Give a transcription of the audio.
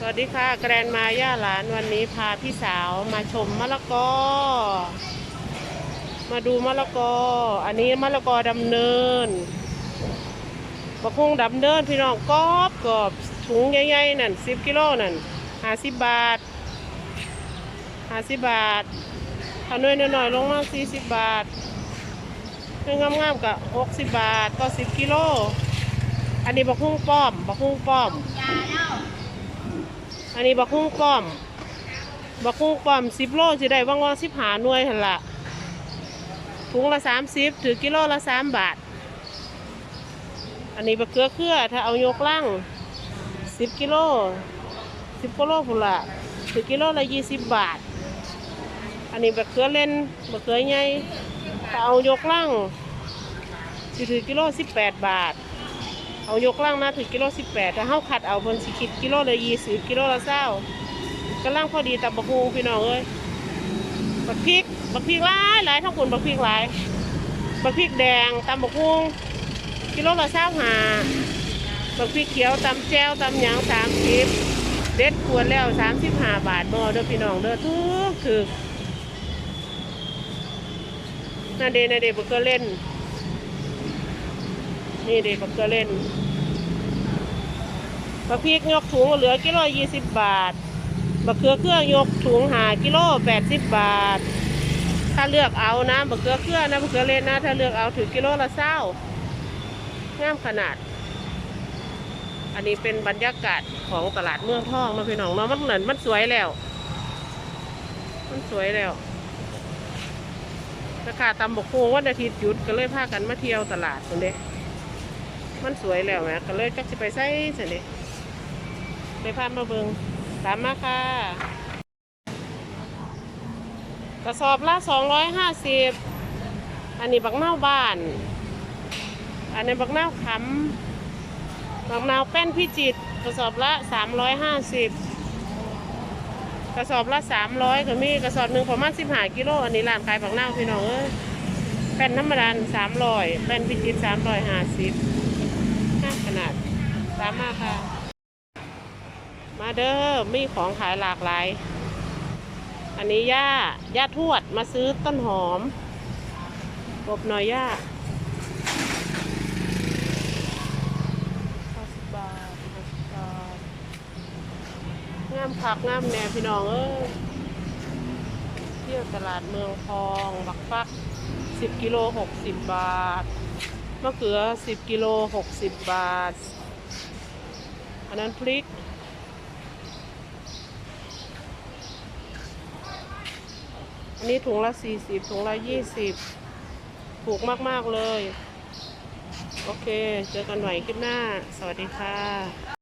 สวัสดีค่ะ แกรนมาย่าหลานวันนี้พาพี่สาวมาชมมะละกอ มาดูมะละกอ อันนี้มะละกอดำเนินบักฮุงดำเนินพี่น้องกอบกอบถุงใหญ่ๆนั่นสิบกิโลนั่นห้าสิบบาทห้าสิบบาทถ้าน้อยหน่อยลงมาสี่สิบบาทเพื่องามๆกับหกสิบบาทก็สิบกิโล อันนี้บักฮุงป้อมบักฮุงป้อม อันนี้บักฮุ้งป้อมบักฮุ้งป้อมสิบโลสิได้ว่างว่าสิบหาหน่วยหันละถุงละสามสิบถือกิโลละสามบาท อันนี้บักเกลือเครือถ้าเอายกล่างสิบกิโลสิบกิโลพุ่นละถือกิโลละยี่สิบบาท อันนี้บักเกลือเล่นบักเกลือใหญ่ถ้าเอายกล่างถือกิโลสิบแปดบาท เอายกล่างนะถึงกิโลสิบแปดแต่เฮาขัดเอาบนสิคิดกิโลเละยี่สิบกิโลละเศร้ากำลังพอดีตับบักฮูพี่น้องเอ้ยบักพริกบักพริกหลายหลายทั้งคนบักพริกหลายบักพริกแดงตำบักฮูกิโลละเศร้าหาบักพริกเขียวตำแจ่วตำหยางสามสิบเด็ดควรแล้วสามสิบห้าบาทบ่เด้อพี่น้องเด้อทุกคือนาเดนาเดบักเกอร์เล่น นี่เด็กบักเกอเล่นบักพริกยกถุงเหลือกิโลยี่สิบบาทบักเขือเครื่องยกถุงหากิโลแปดสิบบาท ถ้าเลือกเอานะบักเขือเครื่องนะบักเขือเล่นนะ ถ้าเลือกเอาถือกิโลละเศร้างามขนาด อันนี้เป็นบรรยากาศของตลาดเมืองทองนะพี่น้องเนาะมันเหมือนมันสวยแล้ว มันสวยแล้วราคาตำบกโคงวันอาทิตย์หยุดก็เลยพากันมาเที่ยวตลาดคนเด้ มันสวยแล้วแหมก็เลยจักจะไปใส่สินี่ไปพานมาเบิงตามมาค่ะ กระสอบละสองร้อยห้าสิบอันนี้บักเน่าบ้าน อันนี้บักเน่าขำบักเน่าแป้นพิจิตกระสอบละสามร้อยห้าสิบกระสอบละสามร้อยก็มีกระสอบหนึ่งประมาณสิบห้ากิโลอันนี้ร้านขายบักเน่าพี่น้องเอ้ยแป้นธรรมดาสามร้อยแป้นพิจิตสามร้อยห้าสิบ ขนาดตามมาค่ะ มาเด้อมีของขายหลากหลาย อันนี้ย่าย่าทวดมาซื้อต้นหอมกบหน่อยย่าห้าสิบบาทห้าสิบบาทงามผักงามแนวพี่น้องเอ้ยเที่ยวตลาดเมืองทอง บักฟักสิบกิโลหกสิบบาท มะเขือสิบกิโลหกสิบบาท อันนั้นพริก อันนี้ถุงละสี่สิบถุงละยี่สิบถูกมาก ๆ เลย โอเค เจอกันใหม่คลิปหน้า สวัสดีค่ะ